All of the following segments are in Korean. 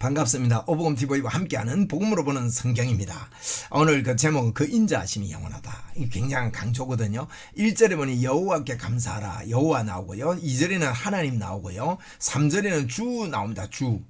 반갑습니다. 오복음 TV와 함께하는 복음으로 보는 성경입니다. 오늘 그 제목은 그 인자하심이 영원하다. 이 굉장한 강조거든요. 1절에 보니 여호와께 감사하라. 여호와 나오고요. 2절에는 하나님 나오고요. 3절에는 주 나옵니다. 주.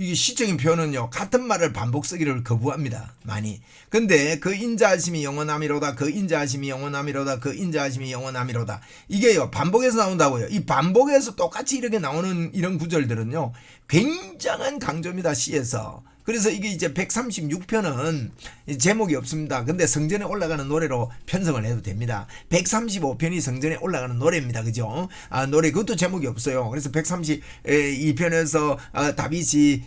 이게 시적인 표현은요 같은 말을 반복 쓰기를 거부합니다 많이. 근데 그 인자하심이 영원함이로다 그 인자하심이 영원함이로다 그 인자하심이 영원함이로다. 이게요 반복해서 나온다고요. 이 반복해서 똑같이 이렇게 나오는 이런 구절들은요 굉장한 강조입니다 시에서 그래서 이게 이제 136편은 제목이 없습니다. 근데 성전에 올라가는 노래로 편성을 해도 됩니다. 135편이 성전에 올라가는 노래입니다. 그죠? 아, 노래 그것도 제목이 없어요. 그래서 132편에서 아, 다윗이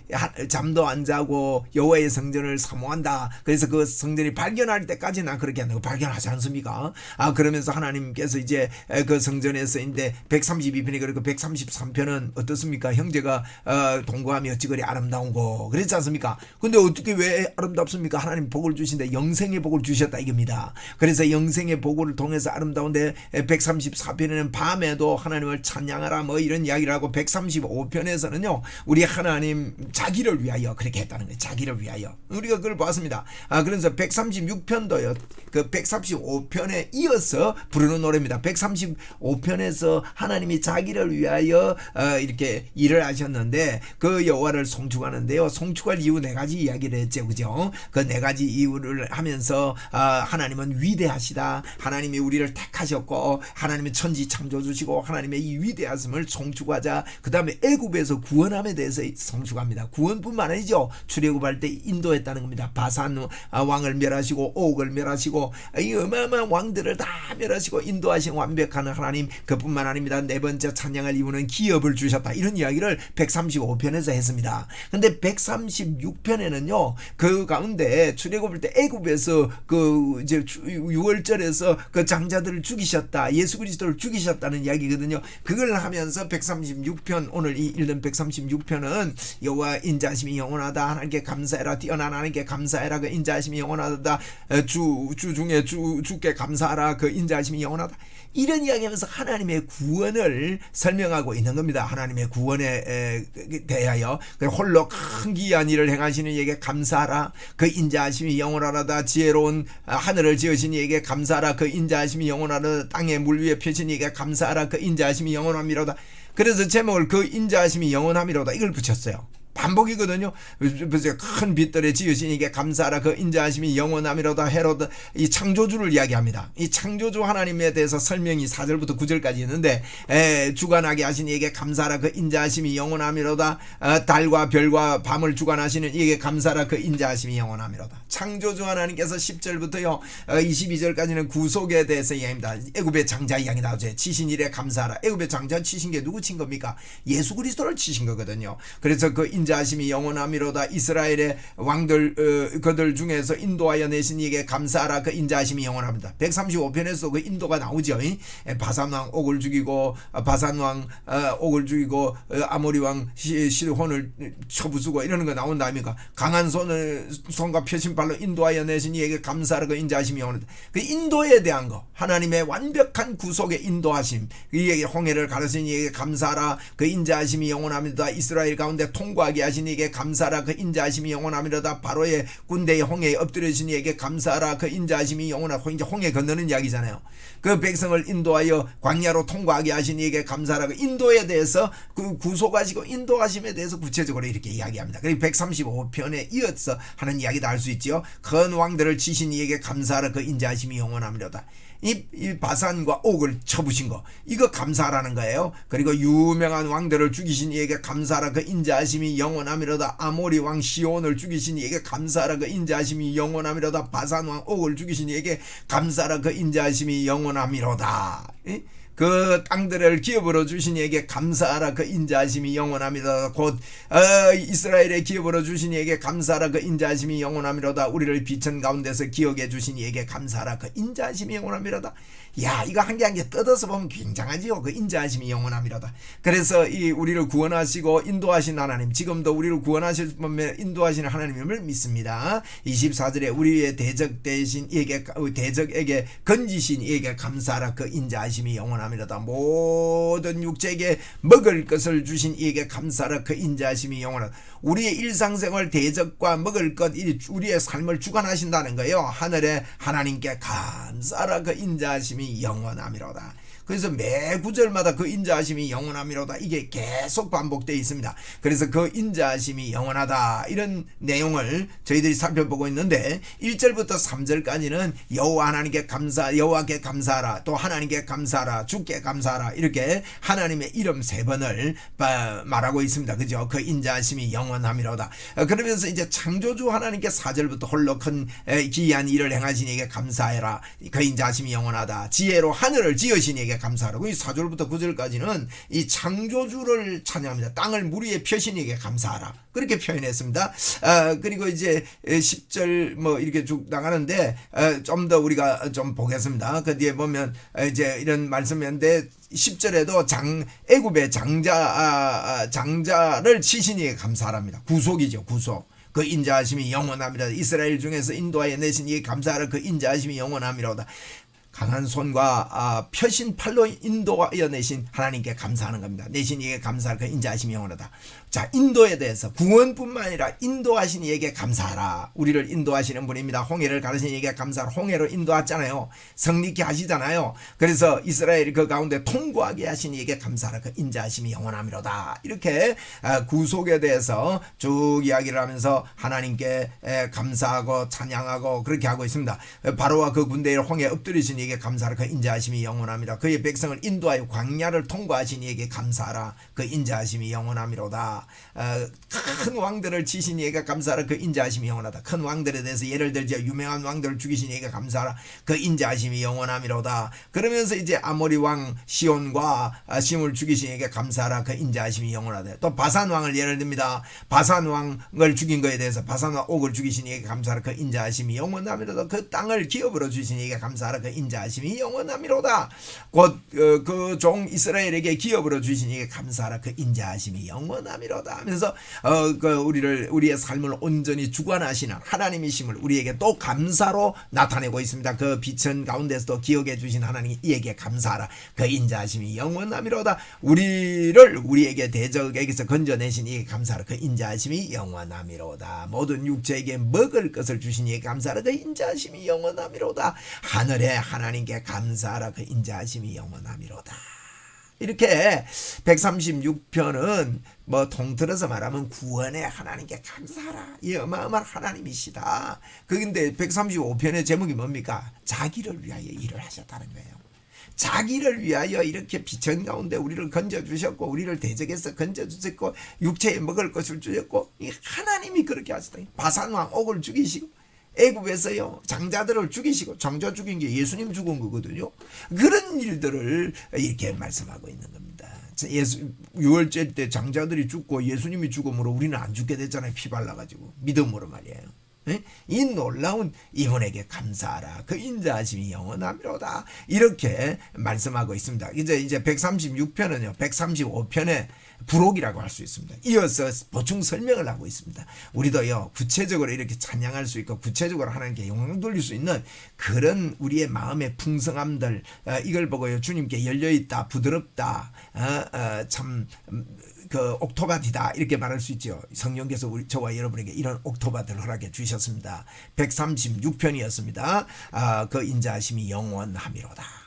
잠도 안 자고 여호와의 성전을 사모한다. 그래서 그 성전이 발견할 때까지는 그렇게 한다고 발견하지 않습니까? 아, 그러면서 하나님께서 이제 그 성전에서 인데 132편이 그리고 133편은 어떻습니까? 형제가 어, 동거하며 어찌 그리 아름다운 거 그랬지 않습니까? 근데 어떻게 왜 아름답습니까? 하나님 복을 주신데 영생의 복을 주셨다 이겁니다. 그래서 영생의 복을 통해서 아름다운데 134편에는 밤에도 하나님을 찬양하라 뭐 이런 이야기를 하고 135편에서는요 우리 하나님 자기를 위하여 그렇게 했다는 거예요. 자기를 위하여 우리가 그걸 봤습니다. 아 그래서 136편도요 그 135편에 이어서 부르는 노래입니다. 135편에서 하나님이 자기를 위하여 어, 이렇게 일을 하셨는데 그 여호와를 송축하는데요. 송축할 이유 네 가지 이야기를 했죠. 그죠? 그 네 가지 이유를 하면서 아, 하나님은 위대하시다. 하나님이 우리를 택하셨고 하나님이 천지 창조 주시고 하나님의 이 위대하심을 송축하자. 그 다음에 애굽에서 구원함에 대해서 송축합니다. 구원뿐만 아니죠. 출애굽할 때 인도했다는 겁니다. 바산 왕을 멸하시고 옥을 멸하시고 이 어마어마한 왕들을 다 멸하시고 인도하신 완벽한 하나님 그뿐만 아닙니다. 네 번째 찬양할 이유는 기업을 주셨다. 이런 이야기를 135편에서 했습니다. 근데 136 편에는요. 그 가운데 출애굽할 때 애굽에서 그 이제 6월절에서 그 장자들을 죽이셨다. 예수 그리스도를 죽이셨다는 이야기거든요. 그걸 하면서 136편 오늘 이 읽는 136편은 여호와 인자심이 영원하다. 하나님께 감사해라. 뛰어난 하나님께 감사해라. 그 인자심이 영원하다. 주, 주 중에 주, 주께 감사하라. 그 인자심이 영원하다. 이런 이야기하면서 하나님의 구원을 설명하고 있는 겁니다. 하나님의 구원에 대하여 홀로 큰 기이한 일을 행하시는 이에게 감사하라. 그 인자하심이 영원하다. 지혜로운 하늘을 지으신 이에게 감사하라. 그 인자하심이 영원하다. 땅에 물 위에 펴신 이에게 감사하라. 그 인자하심이 영원함이로다. 그래서 제목을 그 인자하심이 영원함이로다. 이걸 붙였어요. 반복이거든요. 큰 빛들에 지으신 이게 감사하라 그 인자하심이 영원함이로다 헤로드 이 창조주를 이야기합니다. 이 창조주 하나님에 대해서 설명이 4절부터 9절까지 있는데 에, 주관하게 하신 이에게 감사하라 그 인자하심이 영원함이로다 어, 달과 별과 밤을 주관하시는 이에게 감사하라 그 인자하심이 영원함이로다. 창조주 하나님께서 10절부터요 어, 22절까지는 구속에 대해서 이야기합니다. 애굽의 장자 이야기 나오죠. 치신 일에 감사하라. 애굽의 장자 치신 게 누구 친 겁니까? 예수 그리스도를 치신 거거든요. 그래서 그인 자하심이 영원함이로다 이스라엘의 왕들 어, 그들 중에서 인도하여 내신 이에게 감사하라 그 인자하심이 영원합니다. 135편에서 그 인도가 나오죠. 바산왕 옥을 죽이고 어, 바산왕 어, 옥을 죽이고 어, 아모리왕 시혼을 쳐부수고 이러는 거 나온다 아닙니까? 강한 손을 손과 펴신 발로 인도하여 내신 이에게 감사하라 그 인자하심이 영원하다. 그 인도에 대한 거 하나님의 완벽한 구속의 인도하심 이에게 홍해를 가르신 이에게 감사하라 그 인자하심이 영원합니다. 이스라엘 가운데 통과 하게 하신 이에게 감사하라. 그 인자하심이 영원함이로다. 바로의 군대의 홍해에 엎드려진 이에게 감사하라. 그 인자하심이 영원하고 홍해 건너는 이야기잖아요. 그 백성을 인도하여 광야로 통과하게 하신 이에게 감사하라. 그 인도에 대해서 그 구속하시고 인도하심에 대해서 구체적으로 이렇게 이야기합니다. 그리고 135편에 이어서 하는 이야기도 할수 있지요. 큰 왕들을 치신 이에게 감사하라. 그 인자하심이 영원함이로다 이, 이 바산과 옥을 쳐부신 거 이거 감사라는 거예요. 그리고 유명한 왕들을 죽이신 이에게 감사라 그 인자하심이 영원함이로다. 아모리 왕 시온을 죽이신 이에게 감사라 그 인자하심이 영원함이로다. 바산 왕 옥을 죽이신 이에게 감사라 그 인자하심이 영원함이로다. 이? 그 땅들을 기업으로 주신 이에게 감사하라 그 인자하심이 영원합니다. 곧 어, 이스라엘의 기업으로 주신 이에게 감사하라 그 인자하심이 영원함이로다. 우리를 비천 가운데서 기억해 주신 이에게 감사하라 그 인자하심이 영원함이로다. 야 이거 한 개 한 개 뜯어서 보면 굉장하지요. 그 인자하심이 영원함이로다. 그래서 이 우리를 구원하시고 인도하신 하나님 지금도 우리를 구원하실 분에 인도하시는 하나님을 믿습니다. 24절에 우리의 대적 대신 이에게 대적에게 건지신 이에게 감사하라 그 인자하심이 영원함 영원함이로다 모든 육체에게 먹을 것을 주신 이에게 감사라 그 인자하심이 영원하다 우리의 일상생활 대적과 먹을 것이 우리의 삶을 주관하신다는 거예요 하늘에 하나님께 감사라 그 인자하심이 영원함이로다 그래서 매 구절마다 그 인자하심이 영원함이로다 이게 계속 반복되어 있습니다. 그래서 그 인자하심이 영원하다 이런 내용을 저희들이 살펴보고 있는데 1절부터 3절까지는 여호와 하나님께 감사 여호와께 감사하라 또 하나님께 감사하라 주께 감사하라 이렇게 하나님의 이름 세 번을 바- 말하고 있습니다. 그죠? 그 인자하심이 영원함이로다. 어, 그러면서 이제 창조주 하나님께 4절부터 홀로 큰 에, 기이한 일을 행하신 이에게 감사해라. 그 인자하심이 영원하다. 지혜로 하늘을 지으신 이에게 감사하라고 이 4절부터 9절까지는 이 창조주를 찬양합니다. 땅을 펴신 이에게 감사하라. 그렇게 표현했습니다. 아, 그리고 이제 10절 뭐 이렇게 쭉 나가는데 좀 더 우리가 좀 보겠습니다. 그 뒤에 보면 어, 이제 이런 말씀인데 10절에도 장 애굽의 장자 아, 아, 장자를 치신 이에게 감사합니다. 구속이죠, 구속. 그 인자하심이 영원함이라 이스라엘 중에서 인도하여 내신 이에 감사하라 그 인자하심이 영원함이로다. 강한 손과 아, 펴신 팔로 인도하여 내신 하나님께 감사하는 겁니다. 내신 이에게 감사할 그 인자하심이 영원하다. 자, 인도에 대해서 구원뿐만 아니라 인도하신 이에게 감사하라. 우리를 인도하시는 분입니다. 홍해를 가르신 이에게 감사하라. 홍해로 인도하잖아요. 성리케 하시잖아요. 그래서 이스라엘 그 가운데 통과하게 하신 이에게 감사하라. 그 인자하심이 영원함이로다. 이렇게 아, 구속에 대해서 쭉 이야기를 하면서 하나님께 에, 감사하고 찬양하고 그렇게 하고 있습니다. 바로와 그 군대를 홍해 엎드리신 이에게 감사하라. 그 인자하심이 영원함이라. 그의 백성을 인도하여 광야를 통과하신 이에게 감사하라. 그 인자하심이 영원함이로다. 어, 큰 왕들을 치신 이에게 감사하라. 그 인자하심이 영원하다. 큰 왕들에 대해서 예를 들자 유명한 왕들을 죽이신 이에게 감사하라. 그 인자하심이 영원함이로다. 그러면서 이제 아모리 왕 시온과 아, 심을 죽이신 이에게 감사하라. 그 인자하심이 영원하다. 또 바산 왕을 예를 듭니다. 바산 왕을 죽인 거에 대해서 바산 왕 옥을 죽이신 이에게 감사하라. 그 인자하심이 영원함이로다. 그 땅을 기업으로 주신 이에게 감사하라. 그 인자하심이 영원함이로다. 곧 그 종 이스라엘에게 기업으로 주신 이에게 감사하라. 그 인자하심이 영원함이로다. 하면서 어, 그 우리를 우리의 삶을 온전히 주관하시는 하나님이심을 우리에게 또 감사로 나타내고 있습니다. 그 비천 가운데서도 기억해 주신 하나님 이에게 감사하라. 그 인자하심이 영원함이로다. 우리를 우리에게 대적에게서 건져내신 이에게 감사하라. 그 인자하심이 영원함이로다. 모든 육체에게 먹을 것을 주신 이에게 감사하라. 그 인자하심이 영원함이로다. 하늘에 하나님께 감사하라. 그 인자하심이 영원함이로다. 이렇게 136편은 뭐 통틀어서 말하면 구원의 하나님께 감사하라. 이 어마어마한 하나님이시다. 그런데 135편의 제목이 뭡니까? 자기를 위하여 일을 하셨다는 거예요. 자기를 위하여 이렇게 비천 가운데 우리를 건져 주셨고 우리를 대적에서 건져 주셨고 육체에 먹을 것을 주셨고 이 하나님이 그렇게 하셨다. 바산 왕 옥을 죽이시고 애굽에서요 장자들을 죽이시고 장자 죽인 게 예수님 죽은 거거든요. 그런 일들을 이렇게 말씀하고 있는 겁니다. 예수 유월절 때 장자들이 죽고 예수님이 죽음으로 우리는 안 죽게 됐잖아요. 피 발라가지고 믿음으로 말이에요. 예? 이 놀라운 이분에게 감사하라. 그 인자하심이 영원함이로다. 이렇게 말씀하고 있습니다. 이제 이제 136편은요. 135편에 부록이라고 할 수 있습니다. 이어서 보충 설명을 하고 있습니다. 우리도요 구체적으로 이렇게 찬양할 수 있고 구체적으로 하나님께 영광 돌릴 수 있는 그런 우리의 마음의 풍성함들 어, 이걸 보고요 주님께 열려 있다 부드럽다 어, 어, 참. 음, 그 옥토바디다 이렇게 말할 수 있죠. 성령께서 우리 저와 여러분에게 이런 옥토바디를 허락해 주셨습니다. 136편이었습니다. 아, 그 인자하심이 영원함이로다.